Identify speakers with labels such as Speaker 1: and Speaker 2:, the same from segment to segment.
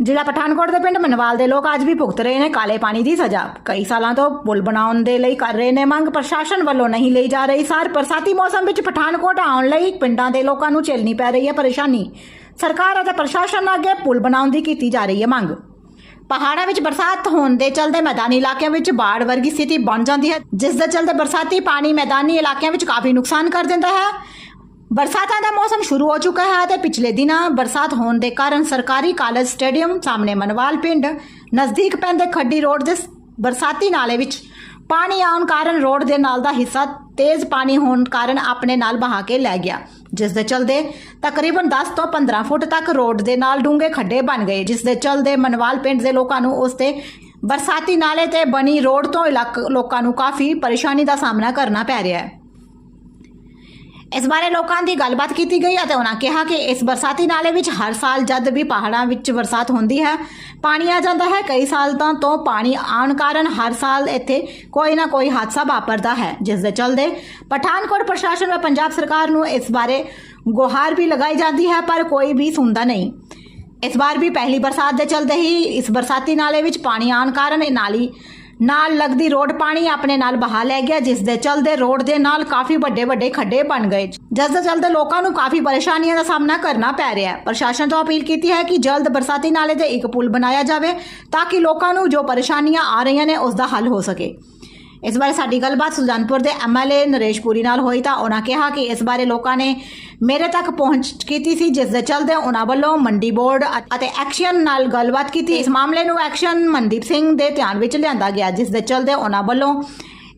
Speaker 1: ਜ਼ਿਲ੍ਹਾ ਪਠਾਨਕੋਟ ਦੇ ਪਿੰਡ ਮਨਵਾਲ ਦੇ ਲੋਕ ਅੱਜ ਵੀ ਭੁਗਤ ਰਹੇ ਨੇ ਕਾਲੇ ਪਾਣੀ ਦੀ ਸਜ਼ਾ। ਕਈ ਸਾਲਾਂ ਤੋਂ ਪੁਲ ਬਣਾਉਣ ਦੇ ਲਈ ਕਰ ਰਹੇ ਨੇ ਮੰਗ, ਪ੍ਰਸ਼ਾਸਨ ਵੱਲੋਂ ਨਹੀਂ ਲਈ ਜਾ ਰਹੀ ਸਾਰ। ਬਰਸਾਤੀ ਮੌਸਮ ਵਿੱਚ ਪਠਾਨਕੋਟ ਆਉਣ ਲਈ ਪਿੰਡਾਂ ਦੇ ਲੋਕਾਂ ਨੂੰ ਝੇਲਣੀ ਪੈ ਰਹੀ ਹੈ ਪਰੇਸ਼ਾਨੀ। ਸਰਕਾਰ ਅਤੇ ਪ੍ਰਸ਼ਾਸਨ ਅੱਗੇ ਪੁਲ ਬਣਾਉਣ ਦੀ ਕੀਤੀ ਜਾ ਰਹੀ ਹੈ ਮੰਗ। ਪਹਾੜਾਂ ਵਿੱਚ ਬਰਸਾਤ ਹੋਣ ਦੇ ਚਲਦੇ ਮੈਦਾਨੀ ਇਲਾਕਿਆਂ ਵਿੱਚ ਬਾੜ ਵਰਗੀ ਸਥਿਤੀ ਬਣ ਜਾਂਦੀ ਹੈ, ਜਿਸ ਦੇ ਚਲਦੇ ਬਰਸਾਤੀ ਪਾਣੀ ਮੈਦਾਨੀ ਇਲਾਕਿਆਂ ਵਿੱਚ ਕਾਫੀ ਨੁਕਸਾਨ ਕਰ ਦਿੰਦਾ ਹੈ। ਬਰਸਾਤਾਂ ਦਾ ਮੌਸਮ ਸ਼ੁਰੂ ਹੋ ਚੁੱਕਾ ਹੈ ਤੇ ਪਿਛਲੇ ਦਿਨਾਂ ਬਰਸਾਤ ਹੋਣ ਦੇ ਕਾਰਨ ਸਰਕਾਰੀ ਕਾਲਜ ਸਟੇਡੀਅਮ ਸਾਹਮਣੇ ਮਨਵਾਲ ਪਿੰਡ, ਨਜ਼ਦੀਕ ਪੈਂਦੇ ਖੱਡੀ ਰੋਡ ਦੇ ਬਰਸਾਤੀ ਨਾਲੇ ਵਿੱਚ ਪਾਣੀ ਆਉਣ ਕਾਰਨ ਰੋਡ ਦੇ ਨਾਲ ਦਾ ਹਿੱਸਾ ਤੇਜ਼ ਪਾਣੀ ਹੋਣ ਕਾਰਨ ਆਪਣੇ ਨਾਲ ਬਹਾ ਕੇ ਲੈ ਗਿਆ। ਜਿਸ ਦੇ ਚਲਦੇ ਤਕਰੀਬਨ 10 ਤੋਂ 15 ਫੁੱਟ ਤੱਕ ਰੋਡ ਦੇ ਨਾਲ ਡੂੰਘੇ ਖੱਡੇ ਬਣ ਗਏ, ਜਿਸ ਦੇ ਚਲਦੇ ਮਨਵਾਲ ਪਿੰਡ ਦੇ ਲੋਕਾਂ ਨੂੰ ਉਸ ਤੇ ਬਰਸਾਤੀ ਨਾਲੇ ਤੇ ਬਣੀ ਰੋਡ ਤੋਂ ਇਲਾਕ ਲੋਕਾਂ ਨੂੰ ਕਾਫੀ ਪਰੇਸ਼ਾਨੀ ਦਾ ਸਾਹਮਣਾ ਕਰਨਾ ਪੈ ਰਿਹਾ ਹੈ। ਇਸ ਬਾਰੇ ਲੋਕਾਂ ਦੀ ਗੱਲਬਾਤ ਕੀਤੀ ਗਈ ਅਤੇ ਉਹਨਾਂ ਕਿਹਾ ਕਿ ਇਸ ਬਰਸਾਤੀ ਨਾਲੇ ਵਿੱਚ ਹਰ ਸਾਲ ਜਦ ਵੀ ਪਹਾੜਾਂ ਵਿੱਚ ਬਰਸਾਤ ਹੁੰਦੀ ਹੈ, ਪਾਣੀ ਆ ਜਾਂਦਾ ਹੈ। ਕਈ ਸਾਲਾਂ ਤੋਂ ਪਾਣੀ ਆਉਣ ਕਾਰਨ ਹਰ ਸਾਲ ਇੱਥੇ ਕੋਈ ਨਾ ਕੋਈ ਹਾਦਸਾ ਵਾਪਰਦਾ ਹੈ, ਜਿਸ ਦੇ ਚਲਦੇ ਪਠਾਨਕੋਟ ਪ੍ਰਸ਼ਾਸਨ ਅਤੇ ਪੰਜਾਬ ਸਰਕਾਰ ਨੂੰ ਇਸ ਬਾਰੇ ਗੁਹਾਰ ਵੀ ਲਗਾਈ ਜਾਂਦੀ ਹੈ, ਪਰ ਕੋਈ ਵੀ ਸੁਣਦਾ ਨਹੀਂ। ਇਸ ਵਾਰ ਵੀ ਪਹਿਲੀ ਬਰਸਾਤ ਦੇ ਚਲਦੇ ਹੀ ਇਸ ਬਰਸਾਤੀ ਨਾਲੇ ਵਿੱਚ ਪਾਣੀ ਆਉਣ ਕਾਰਨ ਇਹ ਨਾਲੀ ਨਾਲ ਲੱਗਦੀ ਰੋਡ ਪਾਣੀ ਆਪਣੇ ਨਾਲ ਬਹਾ ਲੈ ਗਿਆ, ਜਿਸ ਦੇ ਚਲਦੇ ਰੋਡ ਦੇ ਨਾਲ ਕਾਫੀ ਵੱਡੇ ਵੱਡੇ ਖੱਡੇ ਬਣ ਗਏ। ਜਿਸ ਦੇ ਚਲਦੇ ਲੋਕਾਂ ਨੂੰ ਕਾਫੀ ਪਰੇਸ਼ਾਨੀਆਂ ਦਾ ਸਾਹਮਣਾ ਕਰਨਾ ਪੈ ਰਿਹਾ ਹੈ। ਪ੍ਰਸ਼ਾਸਨ ਤੋਂ ਅਪੀਲ ਕੀਤੀ ਹੈ ਕਿ ਜਲਦ ਬਰਸਾਤੀ ਨਾਲੇ ਤੇ ਇੱਕ ਪੁਲ ਬਣਾਇਆ ਜਾਵੇ, ਤਾਂ ਕਿ ਲੋਕਾਂ ਨੂੰ ਜੋ ਪਰੇਸ਼ਾਨੀਆਂ ਆ ਰਹੀਆਂ ਨੇ, ਉਸ ਦਾ ਹੱਲ ਹੋ ਸਕੇ। ਇਸ ਬਾਰੇ ਸਾਡੀ ਗੱਲਬਾਤ ਸੁਜਾਨਪੁਰ ਦੇ ਐਮਐਲਏ ਨਰੇਸ਼ ਪੁਰੀ ਨਾਲ ਹੋਈ ਤਾਂ ਉਹਨਾਂ ਕਿਹਾ ਕਿ ਇਸ ਬਾਰੇ ਲੋਕਾਂ ਨੇ ਮੇਰੇ ਤੱਕ ਪਹੁੰਚ ਕੀਤੀ ਸੀ, ਜਿਸ ਦੇ ਚਲਦੇ ਉਹਨਾਂ ਵੱਲੋਂ ਮੰਡੀ ਬੋਰਡ ਅਤੇ ਐਕਸ਼ਨ ਨਾਲ ਗੱਲਬਾਤ ਕੀਤੀ। ਇਸ ਮਾਮਲੇ ਨੂੰ ਐਕਸ਼ਨ ਮਨਦੀਪ ਸਿੰਘ ਦੇ ਧਿਆਨ ਵਿੱਚ ਲਿਆਂਦਾ ਗਿਆ, ਜਿਸ ਦੇ ਚਲਦੇ ਉਹਨਾਂ ਵੱਲੋਂ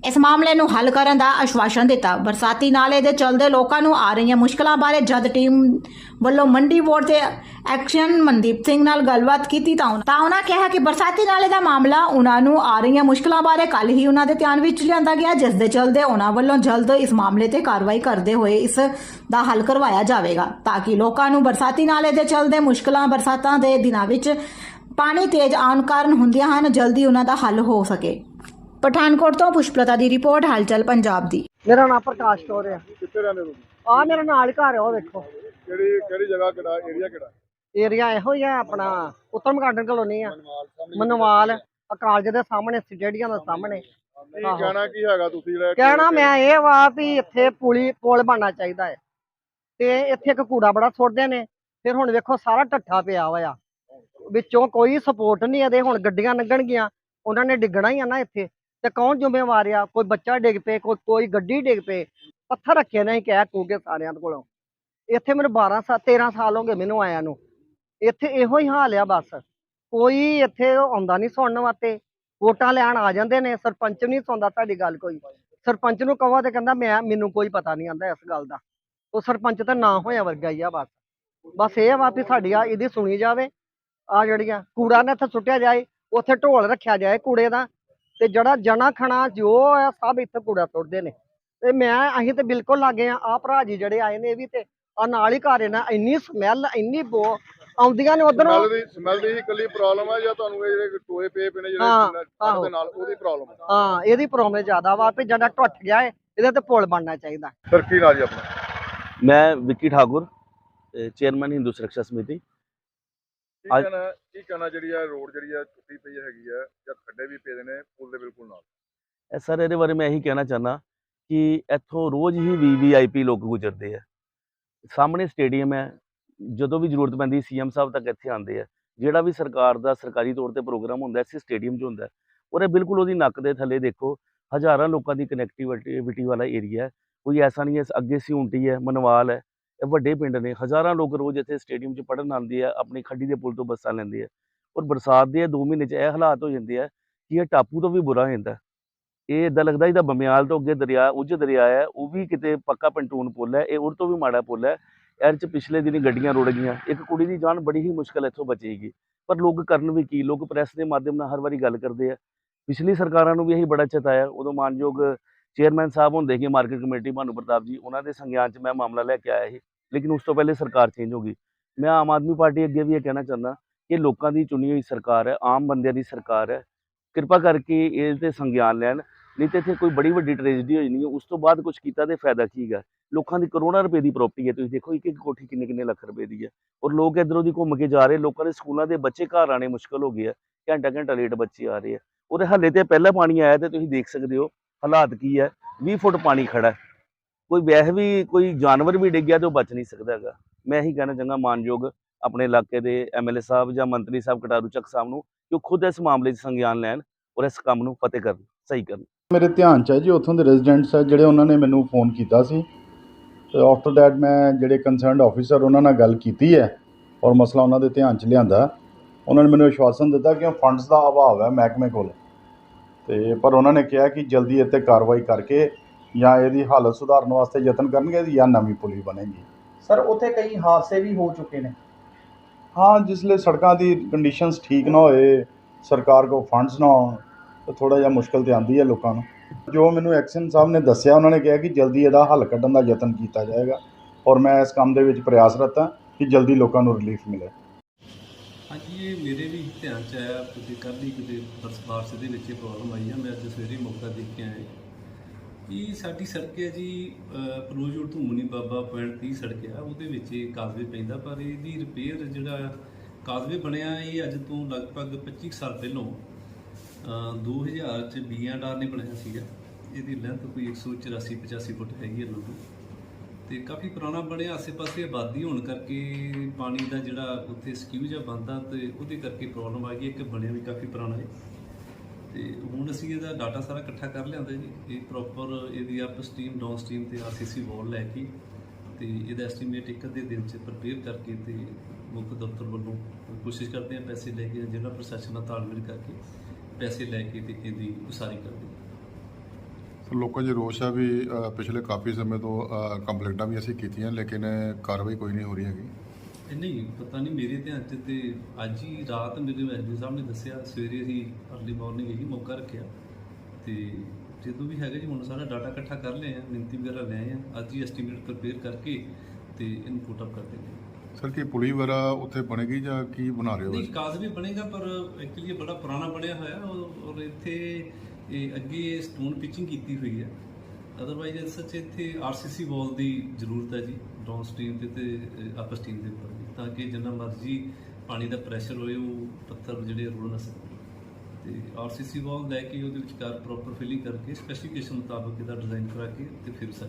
Speaker 1: ਇਸ ਮਾਮਲੇ ਨੂੰ ਹੱਲ ਕਰਨ ਦਾ ਆਸ਼ਵਾਸਨ ਦਿੱਤਾ। ਬਰਸਾਤੀ ਨਾਲੇ ਦੇ ਚਲਦੇ ਲੋਕਾਂ ਨੂੰ ਆ ਰਹੀਆਂ ਮੁਸ਼ਕਲਾਂ ਬਾਰੇ ਜਦ ਟੀਮ ਵੱਲੋਂ ਮੰਡੀ ਬੋਰਡ ਦੇ ਐਕਸ਼ਨ ਮਨਦੀਪ ਸਿੰਘ ਨਾਲ ਗੱਲਬਾਤ ਕੀਤੀ ਤਾਂ ਤਾਂ ਉਹਨਾਂ ਕਿਹਾ ਕਿ ਬਰਸਾਤੀ ਨਾਲੇ ਦਾ ਮਾਮਲਾ ਉਹਨਾਂ ਨੂੰ ਆ ਰਹੀਆਂ ਮੁਸ਼ਕਲਾਂ ਬਾਰੇ ਕੱਲ ਹੀ ਉਹਨਾਂ ਦੇ ਧਿਆਨ ਵਿੱਚ ਲਿਆਂਦਾ ਗਿਆ, ਜਿਸ ਦੇ ਚਲਦੇ ਉਹਨਾਂ ਵੱਲੋਂ ਜਲਦ ਇਸ ਮਾਮਲੇ ਤੇ ਕਾਰਵਾਈ ਕਰਦੇ ਹੋਏ ਇਸ ਦਾ ਹੱਲ ਕਰਵਾਇਆ ਜਾਵੇਗਾ, ਤਾਂ ਕਿ ਲੋਕਾਂ ਨੂੰ ਬਰਸਾਤੀ ਨਾਲੇ ਦੇ ਚਲਦੇ ਮੁਸ਼ਕਲਾਂ, ਬਰਸਾਤਾਂ ਦੇ ਦਿਨਾਂ ਵਿੱਚ ਪਾਣੀ ਤੇਜ਼ ਆਉਣ ਕਾਰਨ ਹੁੰਦੀਆਂ ਹਨ, ਜਲਦੀ ਉਹਨਾਂ ਦਾ ਹੱਲ ਹੋ ਸਕੇ। ਪਠਾਨਕੋਟ ਤੋਂ ਪੁਸ਼ਪਲਤਾ ਦੀ ਰਿਪੋਰਟ ਹਲਚਲ ਪੰਜਾਬ ਦੀ।
Speaker 2: ਮੇਰਾ ਨਾਮ ਪ੍ਰਕਾਸ਼ ਕੌਰ ਆ।
Speaker 3: ਕਿੱਥੇ ਰਹਿੰਦੇ ਹੋ
Speaker 2: ਆ ਮੇਰਾ ਨਾਲ ਹੀ ਘਰ ਆ ਉਹ ਵੇਖੋ।
Speaker 3: ਕਿਹੜੀ ਕਿਹੜੀ ਜਗ੍ਹਾ ਕਿਹੜਾ ਏਰੀਆ ਕਿਹੜਾ?
Speaker 2: ਏਰੀਆ ਇਹੋ ਹੀ ਆ ਆਪਣਾ ਉੱਤਮ ਗਾਰਡਨ ਕਲੋਨੀ ਆ।
Speaker 3: ਮਨਵਾਲ
Speaker 2: ਕਾਲਜ ਦੇ ਸਾਹਮਣੇ ਸਟੇਡੀਅਮ ਦੇ ਸਾਹਮਣੇ।
Speaker 3: ਕੀ ਕਹਿਣਾ ਕੀ ਹੈਗਾ ਤੁਸੀਂ ਜਿਹੜਾ
Speaker 2: ਕਹਿਣਾ ਮੈਂ ਇਹ ਵਾ ਵੀ ਇੱਥੇ ਪੁਲੀ ਪੁਲ ਬਣਨਾ ਚਾਹੀਦਾ ਹੈ। ਤੇ ਇੱਥੇ ਇੱਕ ਕੂੜਾ ਬੜਾ ਸੁੱਟਦੇ ਨੇ। ਫਿਰ ਹੁਣ ਵੇਖੋ ਸਾਰਾ ਢੱਠਾ ਪਿਆ ਹੋਇਆ। ਵਿੱਚੋਂ ਕੋਈ ਸਪੋਰਟ ਨਹੀਂ ਇਹਦੇ ਹੁਣ ਗੱਡੀਆਂ ਲੰਘਣਗੀਆਂ ਉਹਨਾਂ ਨੇ ਡਿੱਗਣਾ ਹੀ ਆ ਨਾ ਇੱਥੇ। ਤੇ ਕੌਣ ਜ਼ਿੰਮੇਵਾਰ ਆ? ਕੋਈ ਬੱਚਾ ਡਿੱਗ ਪਏ, ਕੋਈ ਕੋਈ ਗੱਡੀ ਡਿੱਗ ਪਏ। ਪੱਥਰ ਰੱਖੇ ਨੇ ਕਹਿ ਕੂਗੇ ਸਾਰਿਆਂ ਕੋਲੋਂ। ਇੱਥੇ ਮੈਨੂੰ 12 ਸਾਲ 13 ਸਾਲ ਹੋ ਗਏ ਮੈਨੂੰ ਆਇਆ ਨੂੰ। ਇੱਥੇ ਇਹੋ ਹੀ ਹਾਲ ਆ ਬਸ। ਕੋਈ ਇੱਥੇ ਆਉਂਦਾ ਨਹੀਂ ਸੁਣਨ ਵਾਸਤੇ। ਵੋਟਾਂ ਲੈਣ ਆ ਜਾਂਦੇ ਨੇ। ਸਰਪੰਚ ਨਹੀਂ ਸੁਣਦਾ ਸਾਡੀ ਗੱਲ ਕੋਈ। ਸਰਪੰਚ ਨੂੰ ਕਹੋ ਤੇ ਕਹਿੰਦਾ ਮੈਂ, ਮੈਨੂੰ ਕੋਈ ਪਤਾ ਨਹੀਂ ਆਂਦਾ ਇਸ ਗੱਲ ਦਾ। ਉਹ ਸਰਪੰਚ ਤਾਂ ਨਾ ਹੋਇਆ ਵਰਗਾ ਹੀ ਆ ਬਸ। ਬਸ ਇਹ ਵਾ ਵੀ ਸਾਡੀ ਆ, ਇਹਦੀ ਸੁਣੀ ਜਾਵੇ। ਆ ਜਿਹੜੀਆਂ ਕੂੜਾ ਨੇ ਇੱਥੇ ਸੁੱਟਿਆ ਜਾਏ, ਉੱਥੇ ਢੋਲ ਰੱਖਿਆ ਜਾਏ ਕੂੜੇ ਦਾ। ਤੇ ਜਿਹੜਾ ਜਣਾ ਖਣਾ ਜੋ ਆ ਸਭ ਇੱਥੇ ਕੂੜਾ ਸੁੱਟਦੇ ਨੇ। ਤੇ ਮੈਂ ਅਸੀਂ ਤੇ ਬਿਲਕੁਲ ਲਾਗੇ ਆ ਆ ਭਰਾ ਜੀ ਜਿਹੜੇ ਆਏ ਨੇ ਇਹ ਵੀ ਤੇ ਆ ਨਾਲ ਹੀ ਘਰ ਨਾ ਇੰਨੀ ਸਮੈਲ ਇੰਨੀ ਬੋ ਆਉਂਦੀਆਂ ਨੇ ਉਧਰੋਂ।
Speaker 3: ਸਮੈਲ ਦੀ ਸਮੈਲ ਦੀ ਹੀ ਇਕੱਲੀ ਪ੍ਰੋਬਲਮ ਹੈ ਜਾਂ ਤੁਹਾਨੂੰ ਇਹ ਜਿਹੜੇ ਟੋਏ ਪਏ ਪਏ ਨੇ ਜਿਹੜੇ
Speaker 2: ਆਹੋ।
Speaker 3: ਠੰਡ ਦੇ ਨਾਲ ਉਹਦੀ ਪ੍ਰੋਬਲਮ ਹੈ
Speaker 2: ਹਾਂ ਇਹਦੀ ਪ੍ਰੋਬਲਮ ਜ਼ਿਆਦਾ ਵਾ ਵੀ ਜਿਹੜਾ ਟੁੱਟ ਗਿਆ ਹੈ ਇਹਦੇ ਤੇ ਪੁਲ ਬਣਨਾ ਚਾਹੀਦਾ।
Speaker 3: ਸਰ ਕੀ ਨਾਂ ਜੀ ਆਪਣਾ?
Speaker 4: ਮੈਂ ਵਿੱਕੀ ਠਾਕੁਰ ਚੇਅਰਮੈਨ ਹਿੰਦੂ ਸੁਰੱਖਿਆ ਸਮਿਤੀ।
Speaker 3: ਕੀ
Speaker 4: ਅੱਜ-
Speaker 3: ਕਹਿਣਾ ਕੀ ਕਹਿਣਾ ਜਿਹੜੀ ਆ ਰੋਡ ਜਿਹੜੀ ਆ ਟੁੱਟੀ ਪਈ ਹੈਗੀ ਆ ਜਾਂ ਖੱਡੇ ਵੀ ਪਏ ਨੇ ਪੁਲ ਦੇ ਬਿਲਕੁਲ ਨਾਲ?
Speaker 4: ਇਹ ਸਰ ਇਹਦੇ ਬਾਰੇ ਮੈਂ ਇਹੀ ਕਹਿਣਾ ਚਾਹੁੰਦਾ ਕਿ ਇੱਥੋਂ ਰੋਜ਼ ਹੀ ਵੀਵੀਆਈਪੀ ਲੋਕ ਗੁਜ਼ਰਦੇ ਆ। ਸਾਹਮਣੇ ਸਟੇਡੀਅਮ ਹੈ ਜਦੋਂ ਵੀ ਜ਼ਰੂਰਤ ਪੈਂਦੀ ਸੀਐਮ ਸਾਹਿਬ ਤੱਕ ਇੱਥੇ ਆਉਂਦੇ ਆ। ਜਿਹੜਾ ਵੀ ਸਰਕਾਰ ਦਾ ਸਰਕਾਰੀ ਤੌਰ ਤੇ ਪ੍ਰੋਗਰਾਮ ਹੁੰਦਾ ਇਸੇ ਸਟੇਡੀਅਮ 'ਚ ਹੁੰਦਾ। ਹੈ। ਔਰ ਇਹ ਬਿਲਕੁਲ ਉਹਦੀ ਨੱਕ ਦੇ ਥੱਲੇ ਦੇਖੋ ਹਜ਼ਾਰਾਂ ਲੋਕਾਂ ਦੀ ਕਨੈਕਟੀਵਿਟੀ ਵਾਲਾ ਏਰੀਆ ਕੋਈ ਐਸਾ ਨਹੀਂ ਹੈ ਅੱਗੇ ਸਿਉਂਟੀ ਹੈ ਮਨਵਾਲ ਹੈ। ਇਹ ਵੱਡੇ ਪਿੰਡ ਨੇ, ਹਜ਼ਾਰਾਂ ਲੋਕ ਰੋਜ਼ ਇੱਥੇ ਸਟੇਡੀਅਮ 'ਚ ਪੜ੍ਹਨ ਆਉਂਦੇ ਆ, ਆਪਣੀ ਖੱਡੀ ਦੇ ਪੁਲ ਤੋਂ ਬੱਸਾਂ ਲੈਂਦੇ ਆ ਔਰ ਬਰਸਾਤ ਦੇ 2 ਮਹੀਨੇ 'ਚ ਇਹ ਹਾਲਾਤ ਹੋ ਜਾਂਦੇ ਆ ਕਿ ਇਹ ਟਾਪੂ ਤੋਂ ਵੀ ਬੁਰਾ ਹੋ। ਜਾਂਦਾ ਇਹ ਇਦਾਂ ਲੱਗਦਾ ਜਿਹਦਾ ਬਮਿਆਲ ਤੋਂ ਅੱਗੇ ਦਰਿਆ ਉੱਜ ਦਰਿਆ ਹੈ, ਉਹ ਵੀ ਕਿਤੇ ਪੱਕਾ ਪੰਟੂਨ ਪੁਲ ਹੈ, ਇਹ ਉਹ ਤੋਂ ਵੀ ਮਾੜਾ ਪੁਲ ਹੈ, ਇਹਦੇ 'ਚ ਪਿਛਲੇ ਦਿਨੀ ਗੱਡੀਆਂ ਰੁੜ ਗਈਆਂ, ਇੱਕ ਕੁੜੀ ਦੀ ਜਾਨ ਬੜੀ ਹੀ ਮੁਸ਼ਕਲ ਇੱਥੋਂ ਬਚੇਗੀ। ਪਰ ਲੋਕ ਕਰਨ ਵੀ ਕੀ, ਲੋਕ ਪ੍ਰੈਸ ਦੇ ਮਾਧਿਅਮ ਨਾਲ ਹਰ ਵਾਰੀ ਗੱਲ ਕਰਦੇ ਆ। ਪਿਛਲੀ ਸਰਕਾਰਾਂ ਨੂੰ ਵੀ ਇਹੀ ਬੜਾ ਚੇਤਾਇਆ ਉਦੋਂ ਮਾਨਯੋਗ ਚੇਅਰਮੈਨ ਸਾਹਿਬ ਹੁੰਦੇ ਸੀ, ਮਾਰਕੀਟ ਕਮੇਟੀ, ਭਾਨੂ ਪ੍ਰਤਾਪ ਜੀ, ਉਹਨਾਂ ਦੇ ਸੰਗਿਆਨ 'ਚ ਮੈਂ ਮਾਮਲਾ ਲੈ ਕੇ ਆਇਆ ਸੀ। ਲੇਕਿਨ ਉਸ ਤੋਂ ਪਹਿਲੇ ਸਰਕਾਰ ਚੇਂਜ ਹੋ ਗਈ। ਮੈਂ ਆਮ ਆਦਮੀ ਪਾਰਟੀ ਅੱਗੇ ਵੀ ਇਹ ਕਹਿਣਾ ਚਾਹੁੰਦਾ ਕਿ ਲੋਕਾਂ ਦੀ ਚੁਣੀ ਹੋਈ ਸਰਕਾਰ ਹੈ, ਆਮ ਬੰਦਿਆਂ ਦੀ ਸਰਕਾਰ ਹੈ। ਕਿਰਪਾ ਕਰਕੇ ਇਹ ਤੇ ਸੰਗਿਆਨ ਲੈਣ, ਨਹੀਂ ਤੇ ਇੱਥੇ ਕੋਈ ਬੜੀ ਵੱਡੀ ਟ੍ਰੈਜੇਡੀ ਹੋ ਜਾਣੀ ਹੈ। ਉਸ ਤੋਂ ਬਾਅਦ ਕੁਝ ਕੀਤਾ ਤੇ ਫਾਇਦਾ ਕੀ ਹੈ ਲੋਕਾਂ ਦੀ ਕਰੋੜਾਂ ਰੁਪਏ ਦੀ ਪ੍ਰਾਪਰਟੀ ਹੈ। ਤੁਸੀਂ ਦੇਖੋ ਇੱਕ ਇੱਕ ਕੋਠੀ ਕਿੰਨੇ ਕਿੰਨੇ ਲੱਖ ਰੁਪਏ ਦੀ ਹੈ। ਔਰ ਲੋਕ ਇੱਧਰੋਂ ਦੀ ਘੁੰਮ ਕੇ ਜਾ ਰਹੇ, ਲੋਕਾਂ ਦੇ ਸਕੂਲਾਂ ਦੇ ਬੱਚੇ ਘਰ ਆਣੇ ਮੁਸ਼ਕਲ ਹੋ ਗਏ ਆ। ਘੰਟਾ ਘੰਟਾ ਲੇਟ ਬੱਚੇ ਆ ਰਹੇ ਆ। ਔਰ ਹੱਲੇ ਤੇ ਪਹਿਲਾਂ ਪਾਣੀ ਆਇਆ ਤੇ ਤੁਸੀਂ ਦੇਖ ਸਕਦੇ ਹੋ ਹਾਲਾਤ ਕੀ ਹੈ। 20 ਫੁੱਟ ਪਾਣੀ ਖੜਾ ਹੈ। ਕੋਈ ਵੈਸੇ ਵੀ ਕੋਈ ਜਾਨਵਰ ਵੀ ਡਿੱਗ ਗਿਆ ਤੇ ਉਹ ਬਚ ਨਹੀਂ ਸਕਦਾ ਹੈਗਾ। ਮੈਂ ਇਹੀ ਕਹਿਣਾ ਚਾਹੁੰਦਾ ਮਾਨਯੋਗ ਆਪਣੇ ਇਲਾਕੇ ਦੇ ਐਮਐਲਏ ਸਾਹਿਬ ਜਾਂ ਮੰਤਰੀ ਸਾਹਿਬ ਕਟਾਰੂ ਚੱਕ ਸਾਹਿਬ ਨੂੰ ਕਿ ਉਹ ਖੁਦ ਇਸ ਮਾਮਲੇ 'ਚ ਸੰਗਿਆਨ ਲੈਣ ਔਰ ਇਸ ਕੰਮ ਨੂੰ ਫਤਿਹ ਕਰਨ, ਸਹੀ ਕਰਨ।
Speaker 5: ਮੇਰੇ ਧਿਆਨ ਚ ਹੈ ਜੀ ਉੱਥੋਂ ਦੇ ਰੈਜ਼ੀਡੈਂਟਸ ਹੈ ਜਿਹੜੇ ਉਹਨਾਂ ਨੇ ਮੈਨੂੰ ਫੋਨ ਕੀਤਾ ਸੀ। ਤੇ ਆਫਟਰ ਦੈਟ ਮੈਂ ਜਿਹੜੇ ਕੰਸਰਨਡ ਆਫੀਸਰ ਉਹਨਾਂ ਨਾਲ ਗੱਲ ਕੀਤੀ ਹੈ ਔਰ ਮਸਲਾ ਉਹਨਾਂ ਦੇ ਧਿਆਨ ਚ ਲਿਆਂਦਾ। ਉਹਨਾਂ ਨੇ ਮੈਨੂੰ ਵਿਸ਼ਵਾਸਨ ਦਿੱਤਾ ਕਿ ਫੰਡਸ ਦਾ ਅਭਾਵ ਹੈ ਮਹਿਕਮੇ ਕੋਲ। ਤੇ ਪਰ ਉਹਨਾਂ ਨੇ ਕਿਹਾ ਕਿ ਜਲਦੀ ਇੱਥੇ ਕਾਰਵਾਈ ਕਰਕੇ ਜਾਂ ਇਹਦੀ ਹਾਲਤ ਸੁਧਾਰਨ ਵਾਸਤੇ ਯਤਨ ਕਰਨਗੇ ਜਾਂ ਨਵੀਂ ਪੁਲੀ ਬਣੇਗੀ।
Speaker 6: ਸਰ ਉੱਥੇ ਕਈ ਹਾਦਸੇ ਵੀ ਹੋ ਚੁੱਕੇ ਨੇ।
Speaker 5: ਹਾਂ ਜਿਸਲੇ ਸੜਕਾਂ ਦੀ ਕੰਡੀਸ਼ਨਸ ਠੀਕ ਨਾ ਹੋਏ ਸਰਕਾਰ ਕੋ ਫੰਡਸ ਨਾ ਹੋਣ ਤਾਂ ਥੋੜਾ ਜਿਹਾ ਮੁਸ਼ਕਲ ਤੇ ਆਉਂਦੀ ਹੈ ਲੋਕਾਂ ਨੂੰ। ਜੋ ਮੈਨੂੰ ਐਕਸ਼ਨ ਸਾਹਿਬ ਨੇ ਦੱਸਿਆ ਉਹਨਾਂ ਨੇ ਕਿਹਾ ਕਿ ਜਲਦੀ ਇਹਦਾ ਹੱਲ ਕੱਢਣ ਦਾ ਯਤਨ ਕੀਤਾ ਜਾਏਗਾ ਔਰ ਮੈਂ ਇਸ ਕੰਮ ਦੇ ਵਿੱਚ ਪ੍ਰਯਾਸਰਤ ਹਾਂ ਕਿ ਜਲਦੀ ਲੋਕਾਂ ਨੂੰ ਰਿਲੀਫ ਮਿਲੇ।
Speaker 7: ਹਾਂਜੀ ਇਹ ਮੇਰੇ ਵੀ ਧਿਆਨ ਚ ਆਇਆ ਕਿਤੇ ਕੱਲ੍ਹ ਹੀ ਕਿਤੇ ਬਰਸ ਬਾਰਸ ਦੇ ਵਿੱਚ ਇਹ ਪ੍ਰੋਬਲਮ ਆਈ ਆ ਮੈਂ ਅੱਜ ਸਵੇਰੇ ਮੌਕਾ ਦੇਖ ਕੇ ਆਇਆ। ਇਹ ਸਾਡੀ ਸੜਕ ਹੈ ਜੀ? ਪਰੋਜੋਰ ਤੋਂ ਮੁਨੀ ਬਾਬਾ ਪੁਆਇੰਟ 30 ਸੜਕ ਆ ਉਹਦੇ ਵਿੱਚ ਇਹ ਕਾਜ਼ਵੇ ਪੈਂਦਾ ਪਰ ਇਹਦੀ ਰਿਪੇਅਰ ਜਿਹੜਾ ਕਾਜ਼ਵੇ ਬਣਿਆ ਇਹ ਅੱਜ ਤੋਂ ਲਗਭਗ 25 ਸਾਲ ਪਹਿਲਾਂ ਅ, 2000 ਚ ਬੀਆਂ ਡਾਰ ਨੇ ਬਣਾਇਆ ਸੀਗਾ। ਇਹਦੀ ਲੈਂਥ ਕੋਈ 184 85 ਫੁੱਟ ਹੈਗੀ ਹੈ ਲੰਬੀ ਤੇ ਕਾਫੀ ਪੁਰਾਣਾ ਬਣਿਆ ਆਸੇ-ਪਾਸੇ ਆਬਾਦੀ ਹੋਣ ਕਰਕੇ ਪਾਣੀ ਦਾ ਜਿਹੜਾ ਉੱਥੇ ਸਕਿਊ ਜਿਹਾ ਬੰਦਾ ਤੇ ਉਹਦੇ ਕਰਕੇ ਪ੍ਰੋਬਲਮ ਆ ਗਈ ਇੱਕ ਬਣਿਆ ਵੀ ਕਾਫੀ ਪੁਰਾਣਾ ਹੈ। ਤੇ ਹੁਣ ਅਸੀਂ ਇਹਦਾ ਡਾਟਾ ਸਾਰਾ ਇਕੱਠਾ ਕਰ ਲਿਆਂਦਾ ਜੀ। ਇਹ ਪ੍ਰੋਪਰ ਇਹਦੀ ਅਪ ਸਟ੍ਰੀਮ ਡਾਊਨ ਸਟ੍ਰੀਮ ਤੇ ਆਰਸੀਸੀ ਵਾਲ ਲੈ ਕੇ ਤੇ ਇਹਦਾ ਐਸਟੀਮੇਟ ਇੱਕ ਅੱਧੇ ਦਿਨ ਚ ਪ੍ਰਪੇਅਰ ਕਰਕੇ ਤੇ ਮੁੱਖ ਦਫ਼ਤਰ ਵੱਲੋਂ ਕੋਸ਼ਿਸ਼ ਕਰਦੇ ਹਾਂ ਪੈਸੇ ਲੈ ਕੇ ਜਿਹੜਾ ਪ੍ਰਸ਼ਾਸਨ ਨਾਲ ਤਾਲਮੇਲ ਕਰਕੇ ਪੈਸੇ ਲੈ ਕੇ ਤੇ ਇਹਦੀ ਉਸਾਰੀ ਕਰਦੇ
Speaker 8: ਲੋਕਾਂ 'ਚ ਰੋਸ਼ ਆ ਵੀ ਪਿਛਲੇ ਕਾਫੀ ਸਮੇਂ ਤੋਂ ਕੰਪਲੇਂਟਾਂ ਵੀ ਅਸੀਂ ਕੀਤੀਆਂ, ਲੇਕਿਨ ਕਾਰਵਾਈ ਕੋਈ ਨਹੀਂ ਹੋ ਰਹੀ ਹੈਗੀ।
Speaker 7: ਨਹੀਂ ਪਤਾ ਨਹੀਂ ਮੇਰੇ ਧਿਆਨ ਚ ਤੇ ਅੱਜ ਹੀ ਰਾਤ ਮੇਰੇ ਐਸਡੀ ਸਾਹਿਬ ਨੇ ਦੱਸਿਆ ਸਵੇਰੇ ਅਸੀਂ ਅਰਲੀ ਮਾਰਨਿੰਗ ਇਹੀ ਮੌਕਾ ਰੱਖਿਆ। ਤੇ ਜਦੋਂ ਵੀ ਹੈਗਾ ਜੀ ਹੁਣ ਸਾਰਾ ਡਾਟਾ ਇਕੱਠਾ ਕਰ ਲਿਆ ਮਿੰਤੀ ਵਗੈਰਾ ਲੈ ਆਏ ਆ ਅੱਜ ਹੀ ਐਸਟੀਮੇਟ ਪ੍ਰਪੇਅਰ ਕਰਕੇ ਤੇ ਇਹਨੂੰ ਪੁੱਟ ਅਪ ਕਰ ਦਿੰਦੇ
Speaker 8: ਸਰ ਕੀ ਪੁਲੀ ਵਗੈਰਾ ਉੱਥੇ ਬਣੇਗੀ ਜਾਂ ਕੀ ਬਣਾ ਰਹੇ ਹੋ
Speaker 7: ਨਹੀਂ? ਕਾਜ਼ ਵੀ ਬਣੇਗਾ ਪਰ ਐਕਚੁਅਲੀ ਇਹ ਬੜਾ ਪੁਰਾਣਾ ਬਣਿਆ ਹੋਇਆ ਔਰ ਇੱਥੇ ਇਹ ਅੱਗੇ ਸਟੋਨ ਪਿਚਿੰਗ ਕੀਤੀ ਹੋਈ ਹੈ। ਅਦਰਵਾਈਜ਼ ਸੱਚ ਇੱਥੇ ਆਰਸੀਸੀ ਵਾਲ ਦੀ ਜ਼ਰੂਰਤ ਹੈ ਜੀ ਡਾਊਨ ਸਟ੍ਰੀਮ ਤੇ ਤੇ ਅਪ ਸਟ੍ਰੀਮ ਦੇ ਉੱਪਰ। ਤਾਂ ਕਿ ਜਿੰਨਾ ਮਰਜ਼ੀ ਪਾਣੀ ਦਾ ਪ੍ਰੈਸ਼ਰ ਹੋਏ, ਉਹ ਪੱਥਰ ਜਿਹੜੇ ਰੁੜ ਨਾ ਸਕਣ। ਤੇ ਆਰਸੀਸੀ ਵਾਲ ਲੈ ਕੇ ਉਹਦੇ ਵਿਚਕਾਰ ਪ੍ਰੋਪਰ ਫਿਲਿੰਗ ਕਰਕੇ ਸਪੈਸੀਫਿਕੇਸ਼ਨ ਮੁਤਾਬਕ ਇਹਦਾ ਡਿਜ਼ਾਈਨ ਕਰਾ ਕੇ ਤੇ ਫਿਰ ਸਰ